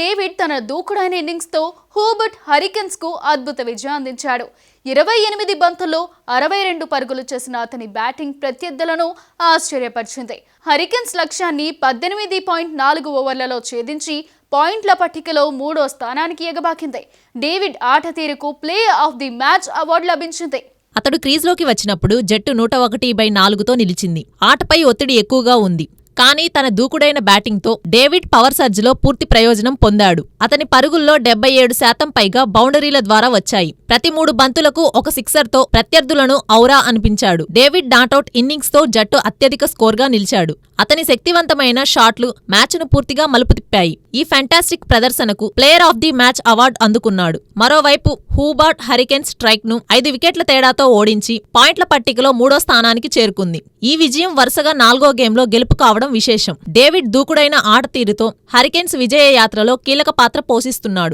David తన దూకుడైన ఇన్నింగ్స్తో హూబర్ట్ హరికెన్స్కు అద్భుత విజయం అందించాడు. ఇరవై ఎనిమిది బంతుల్లో అరవై రెండు పరుగులు చేసిన అతని బ్యాటింగ్ ప్రత్యర్థులను ఆశ్చర్యపరిచింది. హరికెన్స్ లక్ష్యాన్ని పద్దెనిమిది పాయింట్ నాలుగు ఓవర్లలో ఛేదించి పాయింట్ల పట్టికలో మూడో స్థానానికి ఎగబాకింది. డేవిడ్ ఆట తీరుకు player of the match award లభించింది. అతడు క్రీజ్లోకి వచ్చినప్పుడు జట్టు నూట ఒకటి బై నాలుగుతో నిలిచింది. ఆటపై ఒత్తిడి ఎక్కువగా ఉంది. కానీ తన దూకుడైన బ్యాటింగ్తో డేవిడ్ పవర్ సర్జ్లో పూర్తి ప్రయోజనం పొందాడు. అతని పరుగుల్లో డెబ్బై ఏడు శాతం పైగా బౌండరీల ద్వారా వచ్చాయి. ప్రతి మూడు బంతులకు ఒక సిక్సర్తో ప్రత్యర్థులను ఔరా అనిపించాడు. డేవిడ్ డాటౌట్ ఇన్నింగ్స్తో జట్టు అత్యధిక స్కోర్గా నిలిచాడు. అతని శక్తివంతమైన షాట్లు మ్యాచ్ను పూర్తిగా మలుపు తిప్పాయి ఈ ఫ్యాంటాస్టిక్ ప్రదర్శనకు player of the match award అందుకున్నాడు. మరోవైపు హూబార్ట్ హరికెన్ స్ట్రైక్ను ఐదు వికెట్ల తేడాతో ఓడించి పాయింట్ల పట్టికలో మూడో స్థానానికి చేరుకుంది. ఈ విజయం వరుసగా నాలుగో గేమ్లో గెలుపు కావడం విశేషం. డేవిడ్ దూకుడైన ఆట తీరుతో హరికెన్స్ విజయ యాత్రలో కీలక పాత్ర పోషిస్తున్నాడు.